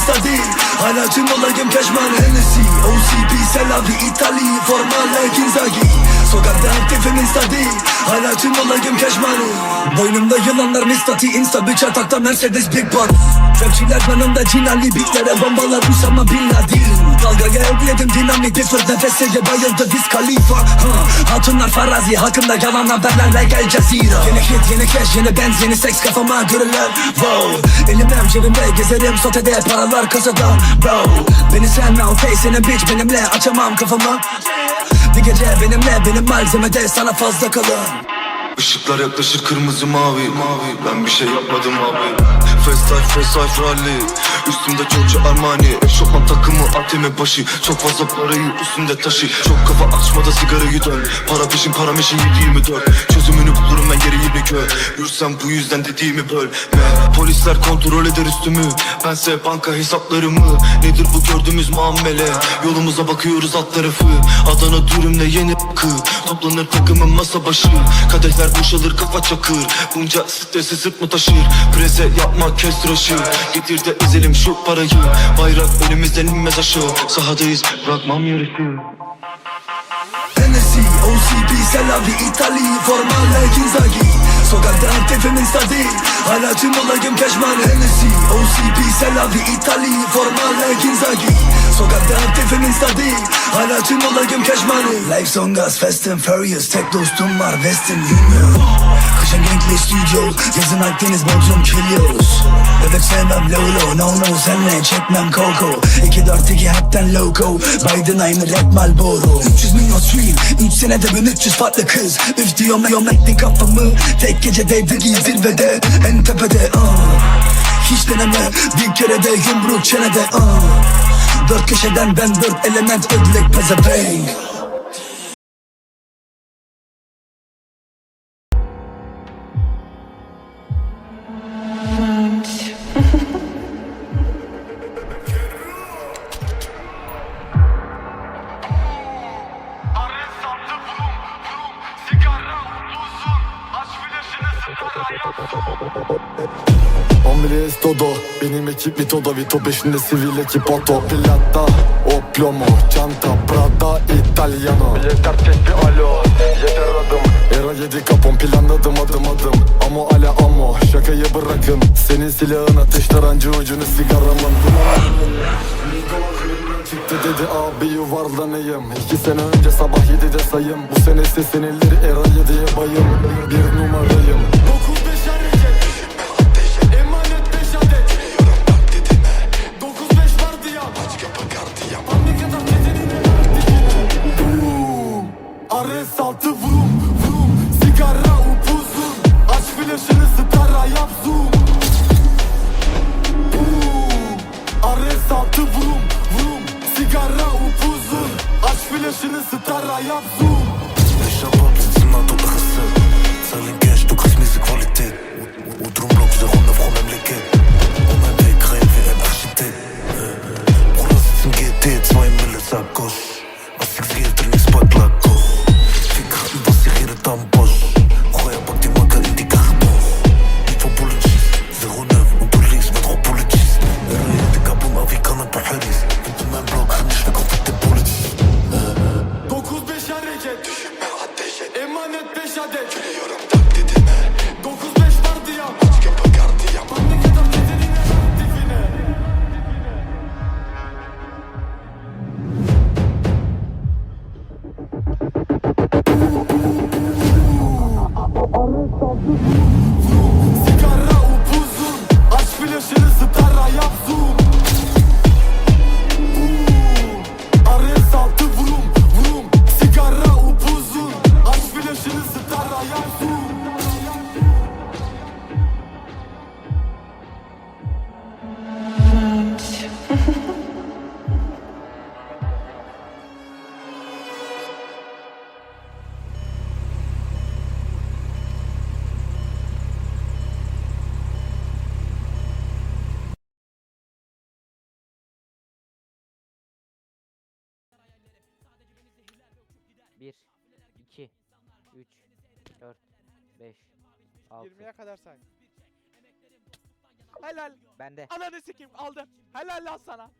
insta değil Hala tüm olayım keşman Hennessy OCP Selavi İtali Formalle Ginzagi Sokakta aktifim insta değil Hala tüm olayım keşman Boynumda yılanlar mistati Insta bir çatakta Mercedes Big Boss Rapçiler yanımda Cinali Bitlere bombalar Usama Bin Laden Dalgaya ödledim dinamik bir fırt nefesiyle bayıldı. Wiz Khalifa ha. Hatunlar farazi hakkında yalan haberlerle gel cazira Yeni hit yeni cash yeni benz yeni seks kafama görürler. Wow. Elimden cebimde gezerim. Sotede paralar kasada. Bro Beni sevme okey senin bitch benimle açamam kafamı Bir gece benimle benim malzemede sana fazla kalın Işıklar yaklaşır kırmızı mavi mavi. Ben bir şey yapmadım abi. Fast life fast life rally Üstümde Giorgio Armani. Eşofman takımı ATM başı. Çok fazla parayı üstünde taşı. Çok kafa açmada sigarayı dön. Para peşin para meşin 7-24 Çözümünü bulurum ben geri yeni gör. Yürüsem bu yüzden dediğimi bölme Polisler kontrol eder üstümü. Bense banka hesaplarımı. Nedir bu gördüğümüz muamele? Yolumuza bakıyoruz alt tarafı. Adana dürümle yeni kı. Toplanır takımın masa başı. Kadehler boşalır kafa çakır. Bunca stresi sırt mı taşır? Prese yapma kes tıraşı. Getir de ezelim şu parayı Bayrak önümüzden inmez aşağı. Sahadayız bırakmam yarışı. Hennessy, OCP, Selavi, İtali Formalle Ginzagi Sokakta aktifim insta değil Hala tüm olayım keşman. Hennessy, OCP, Selavi, İtali Formalle Ginzagi Sokakta aktifim insta değil Hala tüm olayım keşman. Life on gas, fast and furious. Tek dostum var, Western Union Kışın Genkley Studio. Yazın Akdeniz Bodrum Kilios. Bebek sevmem Lolo No no senle çekmem Coco. 2-4-2 hepten loco. Biden aynı rap Malboro 300 milyon stream 3 senede 1300 farklı kız. Üf diyorum diyorum ettin kafamı. Tek gecedeydi giy zirvede En tepede uh. Hiç deneme bir kere de yumruk çenede uh. Dört köşeden ben dört element ödlek pezevenk sıkar hayat Omri todo Benim ekip Vito'da Vito peşinde sivil ekip Otto Plata o plomo Çanta Prada Italiano. Yeter tek bir alo Yeter adım. Era yedi kapon planladım adım adım. Amo ala amo Şakayı bırakın. Senin silahın ateş tarancı ucunu sigaramın. Çıktı dedi abi yuvarlanayım. İki sene önce sabah yedide sayım. Bu sene sesinilir era yediye bayım. Bir numarayım saltı Emanet beş adet Geliyorum taklidine Dokuz beş vardiyan Aç kapı gardiyan Memleketin bedenine dibine Sigara 1 2 3 4 5 6 20'ye kadar say. Helal. Bende. Ananı sikeyim aldım. Helal lan sana.